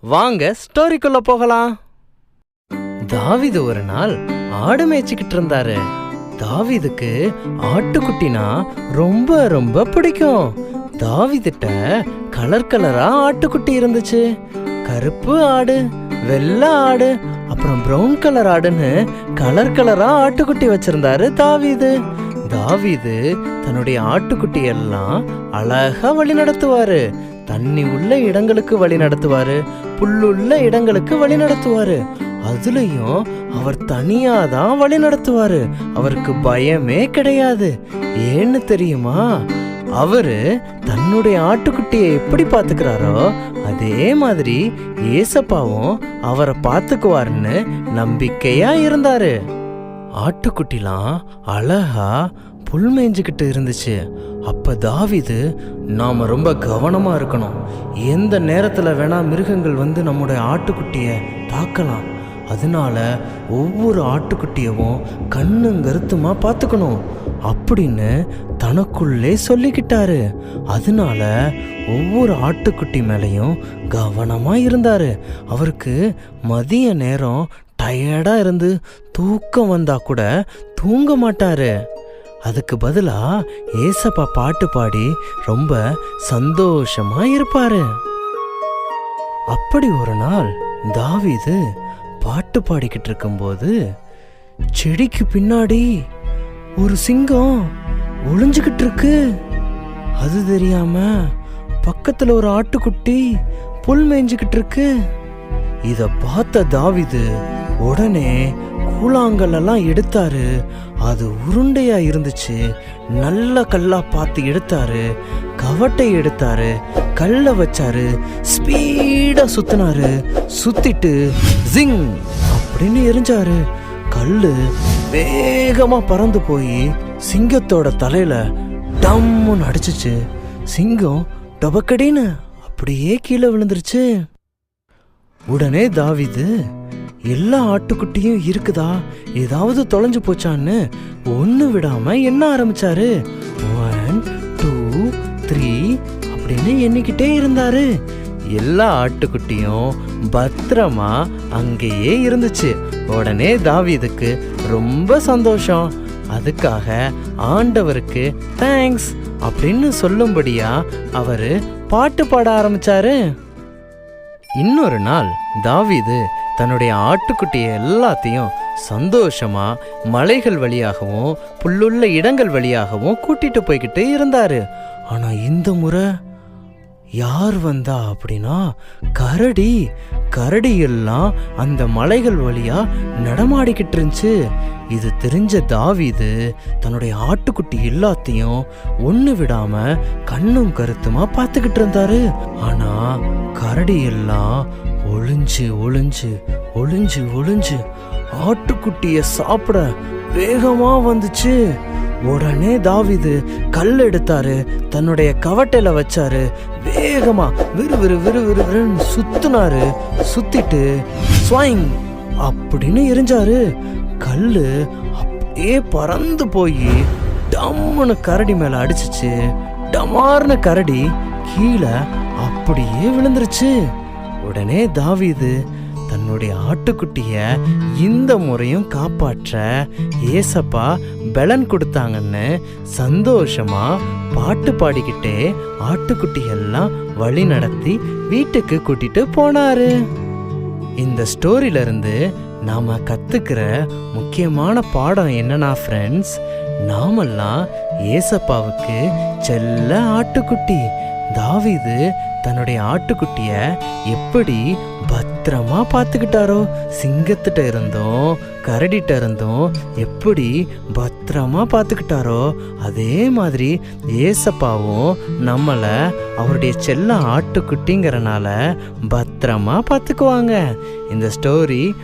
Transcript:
வாங்க ஸ்டோரிக்குள்ள போகலாம். தாவிது ஒரு நாள் ஆடு மேய்ச்சிக்கிட்டு இருந்தாரு. தாவிதுக்கு ஆட்டுக்குட்டினா ரொம்ப ரொம்ப பிடிக்கும். தாவீதுட்ட கலர் கலரா ஆட்டுக்குட்டி இருந்துச்சு. கருப்பு ஆடு வெள்ளை ஆடு அப்புறம் பிரவுன் கலர் ஆடுன்னு கலர் கலரா ஆட்டுக்குட்டி வச்சிருந்தாரு தாவீது. தாவீது தன்னுடைய ஆட்டுக்குட்டி எல்லாம் அழகா வழி நடத்துவாரு தண்ணி உள்ள இடங்களுக்கு வழி நடத்துவாரு புல்லுள்ள இடங்களுக்கு வழி நடத்துவாரு. அதுலயும் அவர் தனியா தான் வழி நடத்துவாரு. அவருக்கு பயமே கிடையாது. ஏன்னு தெரியுமா? அவரு தன்னுடைய ஆட்டுக்குட்டியை எப்படி பாத்துக்கிறாரோ அதே மாதிரி ஏசப்பாவும் அவரை பாத்துக்குவாருன்னு நம்பிக்கையா இருந்தாரு. ஆட்டுக்குட்டிலாம் அழகா புல் மேய்ஞ்சுக்கிட்டு இருந்துச்சு. அப்போ தாவிது நாம் ரொம்ப கவனமாக இருக்கணும். எந்த நேரத்தில் வேணால் மிருகங்கள் வந்து நம்முடைய ஆட்டுக்குட்டியை தாக்கலாம். அதனால ஒவ்வொரு ஆட்டுக்குட்டியவும் கண்ணுங்கருத்துமாக பார்த்துக்கணும். அப்படின்னு தனக்குள்ளே சொல்லிக்கிட்டாரு. அதனால ஒவ்வொரு ஆட்டுக்குட்டி மேலேயும் கவனமாக இருந்தார். அவருக்கு மதிய நேரம் டயர்டாக இருந்து தூக்கம் வந்தால் கூட தூங்க மாட்டாரு. அதுக்கு பதிலா ஏசப்பா பாட்டு பாடி ரொம்ப சந்தோஷமா இருப்பாரு. அப்படி ஒரு நாள் தாவிது பாட்டு பாடிக்கிட்டு இருக்கும்போது செடிக்கு பின்னாடி ஒரு சிங்கம் ஒளிஞ்சுக்கிட்டு இருக்கு. அது தெரியாம பக்கத்துல ஒரு ஆட்டுக்குட்டி புல் மேய்ஞ்சுக்கிட்டு இருக்கு. இத பார்த்த தாவிது உடனே கூழாங்கல் எல்லாம் எடுத்தாரு. அது உருண்டையா இருந்துச்சு. நல்ல கல்லா பார்த்து எடுத்தாரு. கவட்டை எடுத்தாரு. கல்ல வச்சாரு. ஸ்பீடா சுத்தினாரு. சுத்திட்டு ஜிங் அப்படின்னு எரிஞ்சாரு. கல்லு வேகமா பறந்து போய் சிங்கத்தோட தலையில டம்முன்னு அடிச்சுச்சு. சிங்கம் டபக்கடின்னு அப்படியே கீழே விழுந்துருச்சு. உடனே தாவிது எல்லா ஆட்டுக்குட்டியும் இருக்குதா? ஏதாவது தொலைஞ்சு போச்சான்னு ஒன்று விடாம எண்ண ஆரம்பிச்சாரு. ஒன் டூ த்ரீ அப்படின்னு எண்ணிக்கிட்டே இருந்தாரு. எல்லா ஆட்டுக்குட்டியும் பத்திரமா அங்கேயே இருந்துச்சு. உடனே தாவீதுக்கு ரொம்ப சந்தோஷம். அதுக்காக ஆண்டவருக்கு தேங்க்ஸ் அப்படின்னு சொல்லும்படியா அவரு பாட்டு பாட ஆரம்பிச்சாரு. இன்னொரு நாள் தாவீது தன்னுடைய ஆட்டுக்குட்டியை எல்லாத்தையும் சந்தோஷமா மலைகள் வழியாகவும் புல்லுள்ள இடங்கள் வழியாகவும் கூட்டிட்டு போய்கிட்டு இருந்தாரு. ஆனா இந்த முறை யார் வந்தா அப்படின்னா கரடி. கரடி எல்லாம் அந்த மலைகள் வழியா நடமாடிக்கிட்டு இருந்துச்சு. இது தெரிஞ்ச தாவிது தன்னுடைய ஆட்டுக்குட்டி எல்லாத்தையும் ஒண்ணு விடாம கண்ணும் கருத்துமா பார்த்துக்கிட்டு இருந்தாரு. ஆனா கரடி எல்லாம் ஒளிஞ்சு ஒளிஞ்சு ஒளிஞ்சு ஒளிஞ்சு ஆட்டுக்குட்டியை சாப்பிட வேகமா வந்துச்சு. உடனே தாவிது கல் எடுத்தாரு தன்னுடைய கவட்டையில வச்சாரு. வேகமா விறுவிறு விறுவிறுன்னு விறு சுத்திட்டு ஸ்வாயிங் அப்படின்னு எரிஞ்சாரு. கல்லு அப்படியே பறந்து போய் டம்முன்னு கரடி மேல அடிச்சிச்சு. டமார்னு கரடி கீழே அப்படியே விழுந்துருச்சு. உடனே தாவீது தன்னுடைய ஆட்டுக்குட்டியை இந்த முறையும் காப்பாற்ற ஏசப்பா பலன் கொடுத்தாங்கன்னு சந்தோஷமா பாட்டு பாடிக்கிட்டே ஆட்டுக்குட்டியெல்லாம் வழி நடத்தி வீட்டுக்கு கூட்டிட்டு போனாரு. இந்த ஸ்டோரியிலிருந்து இருந்து நாம கத்துக்கிற முக்கியமான பாடம் என்னன்னா ஃப்ரெண்ட்ஸ் நாமெல்லாம் ஏசப்பாவுக்கு செல்ல ஆட்டுக்குட்டி தாவிது தன்னுடைய ஆட்டுக்குட்டிய எப்படி பத்திரமா பார்த்துக்கிட்டாரோ? சிங்கத்திட்ட இருந்தும் கரடிட்ட இருந்தும் எப்படி பத்திரமா பார்த்துக்கிட்டாரோ? அதே மாதிரி ஏசப்பாவும் நம்மளை அவருடைய செல்ல ஆட்டுக்குட்டிங்கிறனால பத்திரமா பார்த்துக்குவாங்க. இந்த ஸ்டோரி